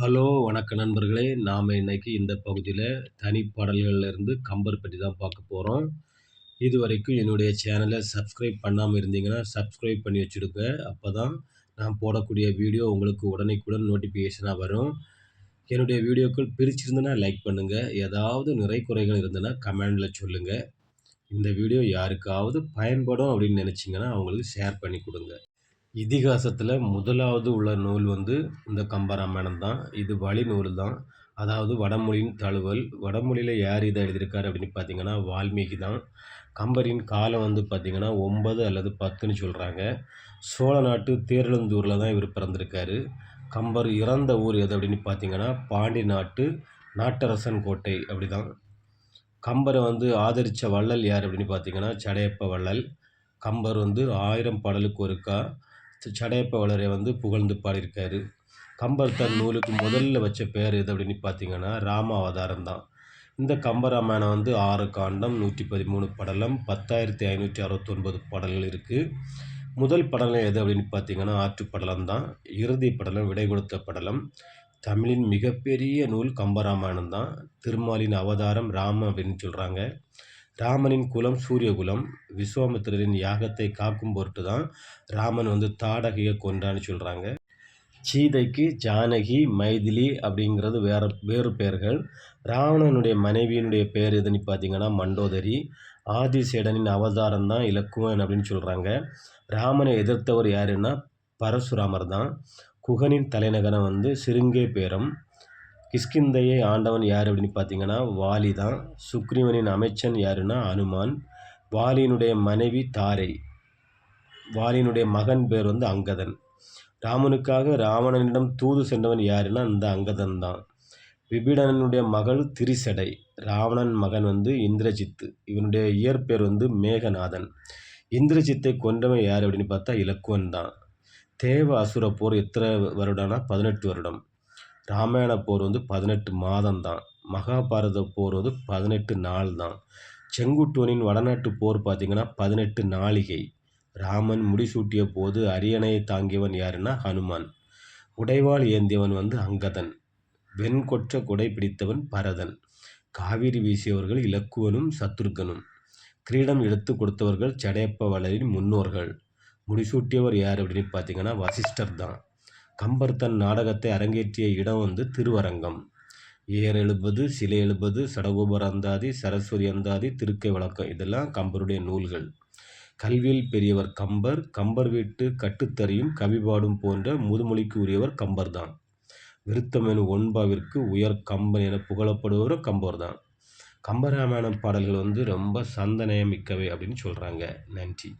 Hello வணக்க நண்பர்களே. நாம் இன்றைக்கி இந்த பகுதியில் தனிப்பாடல்கள்ல இருந்து கம்பர் பற்றி தான் பார்க்க போகிறோம் இது வரைக்கும் என்னுடைய சேனலை சப்ஸ்கிரைப் பண்ணாமல் இருந்தீங்கன்னா சப்ஸ்கிரைப் பண்ணி வச்சுடுங்க. அப்போ தான் நான் போடக்கூடிய வீடியோ உங்களுக்கு உடனேக்குடன் நோட்டிஃபிகேஷனாக வரும். என்னுடைய வீடியோக்கள் பிரிச்சிருந்தனா லைக் பண்ணுங்கள் ஏதாவது நிறை குறைகள் இருந்ததுன்னா கமெண்டில் சொல்லுங்கள் இந்த வீடியோ யாருக்காவது பயன்படும் அப்படின்னு நினச்சிங்கன்னா அவங்களுக்கு ஷேர் பண்ணி கொடுங்க. இதிகாசத்தில் முதலாவது உள்ள நூல் வந்து இந்த கம்பராமாயணம் தான். இது வழி நூல் தான். அதாவது வடமொழியின் தழுவல் வடமொழியில் யார் இதை எழுதியிருக்காரு அப்படின்னு பார்த்தீங்கன்னா வால்மீகி தான். கம்பரின் காலம் வந்து பார்த்திங்கன்னா ஒன்பது அல்லது பத்துன்னு சொல்கிறாங்க சோழ நாட்டு தேரெழுந்தூரில் தான் இவர் பிறந்திருக்காரு. கம்பர் இறந்த ஊர் எது அப்படின்னு பார்த்தீங்கன்னா பாண்டி நாட்டு நாட்டரசன் கோட்டை அப்படி தான் கம்பரை வந்து ஆதரித்த வள்ளல் யார் அப்படின்னு பார்த்தீங்கன்னா சடையப்ப வள்ளல். கம்பர் வந்து ஆயிரம் பாடலுக்கு ஒருக்கா சடையப்பவளரை வந்து புகழ்ந்து பாடியிருக்காரு. கம்பர் தன் நூலுக்கு முதல்ல வச்ச பேர் எது அப்படின்னு பார்த்தீங்கன்னா ராம அவதாரம் தான். இந்த கம்பராமாயணம் வந்து ஆறு காண்டம் நூற்றி பதிமூணு படலம் பத்தாயிரத்தி ஐநூற்றி அறுபத்தொன்பது பாடல்கள் இருக்குது முதல் படலம் எது அப்படின்னு பார்த்தீங்கன்னா ஆற்றுப்படலம் தான். இறுதி படலம் விடை கொடுத்த படலம். தமிழின் மிகப்பெரிய நூல் கம்பராமாயணம் தான். திருமாலின் அவதாரம் ராம அப்படின்னு சொல்கிறாங்க ராமனின் குலம் சூரியகுலம் விஸ்வாமித்திரரின் யாகத்தை காக்கும் பொருட்டு தான் ராமன் வந்து தாடகையை கொன்றான்னு சொல்கிறாங்க சீதைக்கு ஜானகி மைதிலி அப்படிங்கிறது வேற வேறு பெயர்கள். ராவணனுடைய மனைவியினுடைய பேர் எதுன்னு பார்த்தீங்கன்னா மண்டோதரி. ஆதிசேடனின் அவதாரம் தான் இலக்குவன் அப்படின்னு சொல்கிறாங்க ராமனை எதிர்த்தவர் யாருன்னா பரசுராமர் தான் குகனின் தலைநகரம் வந்து சிருங்கே பேரம் கிஷ்கிந்தையை ஆண்டவன் யார் அப்படின்னு பார்த்தீங்கன்னா வாலி தான். சுக்ரீவனின் அமைச்சன் யாருன்னா அனுமான். வாலியினுடைய மனைவி தாரை. வாலியினுடைய மகன் பேர் வந்து அங்கதன். ராமனுக்காக ராவணனிடம் தூது சென்றவன் யாருன்னா அந்த அங்கதன் தான். விபீடனனுடைய மகள் திரிசடை. ராவணன் மகன் வந்து இந்திரஜித்து. இவனுடைய இயற்பேர் வந்து மேகநாதன். இந்திரஜித்தை கொண்டவன் யார் அப்படின்னு பார்த்தா இலக்குவன் தான். தேவ அசுர போர் எத்தனை வருடம்னா பதினெட்டு வருடம். ராமாயண போர் வந்து பதினெட்டு மாதம் தான் மகாபாரத போர் வந்து பதினெட்டு நாள் தான் செங்குட்டுவனின் வடநாட்டு போர் பார்த்திங்கன்னா பதினெட்டு நாளிகை. ராமன் முடிசூட்டிய போது அரியணையை தாங்கியவன் யாருன்னா ஹனுமான். உடைவாள் ஏந்தியவன் வந்து அங்கதன். வெண்கொற்ற குடை பிடித்தவன் பரதன். காவிரி வீசியவர்கள் இலக்குவனும் சத்ருகனும் கிரீடம் எடுத்து கொடுத்தவர்கள் சடையப்ப வளரின் முன்னோர்கள். முடிசூட்டியவர் யார் அப்படின்னு பார்த்தீங்கன்னா வசிஷ்டர் தான் கம்பர் தன் நாடகத்தை அரங்கேற்றிய இடம் வந்து திருவரங்கம். ஏர் எழுபது சிலை எழுபது சடகோபர் அந்தாதி சரஸ்வதி அந்தாதி திருக்கை வழக்கம். இதெல்லாம் கம்பருடைய நூல்கள். கல்வியில் பெரியவர் கம்பர் கம்பர் வீட்டு கட்டுத்தறியும் கவிபாடும் போன்ற முதுமொழிக்கு உரியவர் கம்பர் தான் விருத்தமெனு ஒன்பாவிற்கு உயர் கம்பன் என புகழப்படுபவர் கம்பர் தான் கம்பராமாயணம் பாடல்கள் வந்து ரொம்ப சந்தனயமிக்கவை அப்படின்னு சொல்கிறாங்க நன்றி.